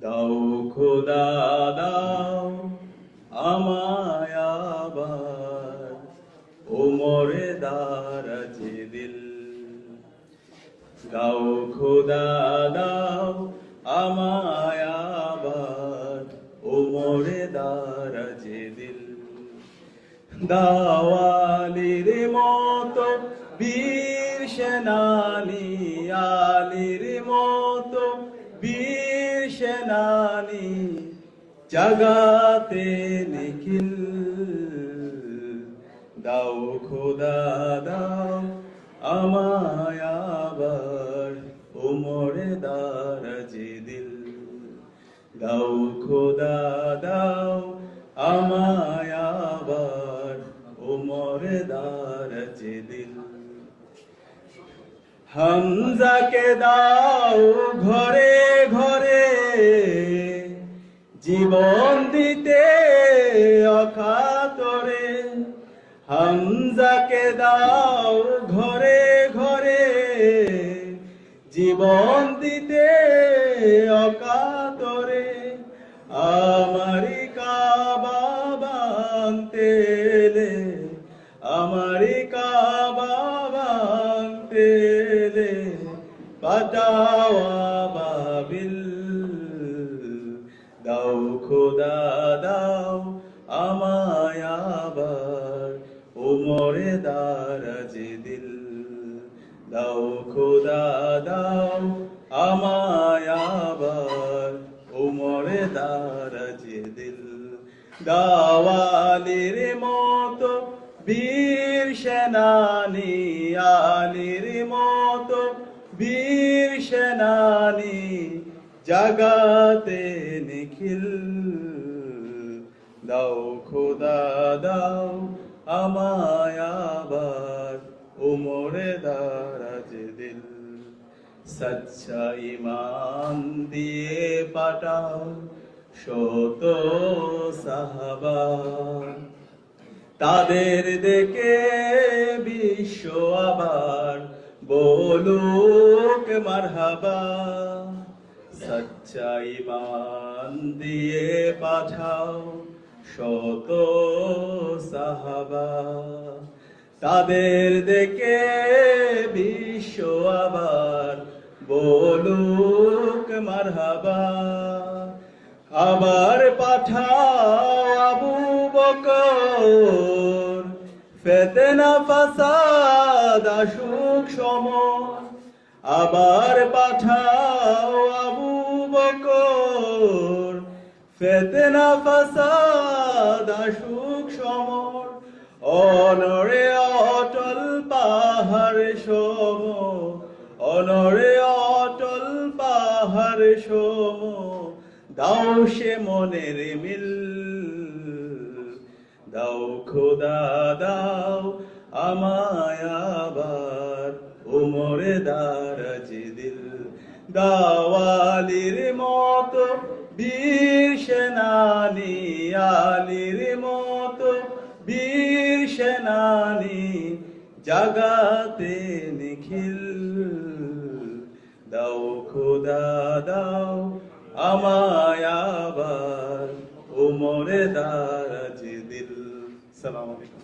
দাও খোদা, দাও আমায় আবার। ওমরে দারাজে দিল। দাও খোদা, দাও আমায় আবার। ওমরে দারাজে দিল। দাওয়ালির মতো বীর সেনানি, আলির মতো জাগাতে নিখিল। দাও খোদা, দাও আমায় আবার, ওমরে দারাজে দিল। দাও খোদা, দাও আমায় আবার, ওমরে দারাজে দিল। হামজাকে দাও ঘরে ঘরে জীবন দিতে অকাতরে হামজাকে দাও ঘরে ঘরে। জীবন দিতে অকাতরে আমারি কাবা বান্তেলে আমারি কাবা বান্তেলে বাটাওয়া বাবিল দাও, খোদা দাও আমায় আবার। ওমরে দারাজে দিল, দাও, খোদা দাও আমায় আবার। ওমরে দারাজে দিল, দাওয়ালির মতো বীর সেনানি, আলির মতো বীর সেনানি জাগাতে নিখিল। দাও খোদা, দাও আমায় আবার উমরে দারাজ দিল। সচ্চা ইমান দিয়ে পাঠাও শত সাহাবা। তাদের দেখে বিশ্ব আবার, বলুক মারহাবা। সচ্চা ইমান দিয়ে পাঠাও শত সাহাবা। তাদের দেখে বিশ্ব আবার বলুক মারহাবা। আবার পাঠাও আবু বকর। ফেতেনা, ফাসাদ, আসুক সম আবার পাঠাও আবু বকর। ফেতেনা, ফাসাদ, আসুক সমর। অনরে অটল পাহাড় সম অনরে অটল পাহাড় সম দাও সে মনের মিল। দাও খোদা, দাও আমায় উমরে দারাজ দিল। দাওয়ালির মতো, বীর সেনানি আলির মতো, বীর সেনানি জাগাতে নিখিল। দাও খোদা, দাও আমায় আবার উমরে দারাজ দিল। সালাম আলাইকুম।